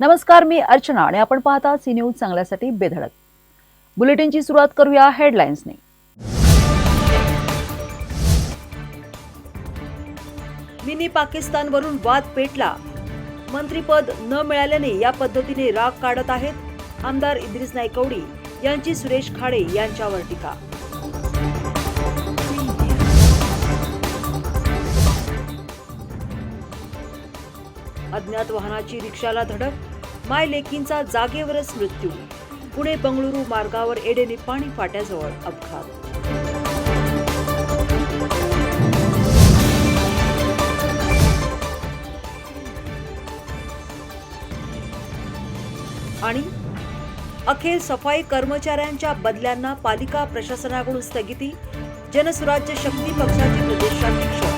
नमस्कार मी अर्चना आणि आपण पाहता सी न्यूज चांगल्यासाठी बेधडक. बुलेटिनची सुरुवात करूया हेडलाईन्सने मिनी पाकिस्तानवरून वाद पेटला. मंत्रीपद न मिळाल्याने या पद्धतीने राग काढत आहेत आमदार इद्रिस नायकवडी यांची सुरेश खाडे यांच्यावर टीका. अज्ञात वाहनाची रिक्षाला धडक माय लेकींचा जागेवरच मृत्यू. पुणे बंगळुरू मार्गावर एडेने पाणी फाट्याजवळ अपघात. आणि अखेर सफाई कर्मचाऱ्यांच्या बदल्यांना पालिका प्रशासनाकडून स्थगिती जनसुराज्य शक्ती पक्षाचे प्रदेशाध्यक्ष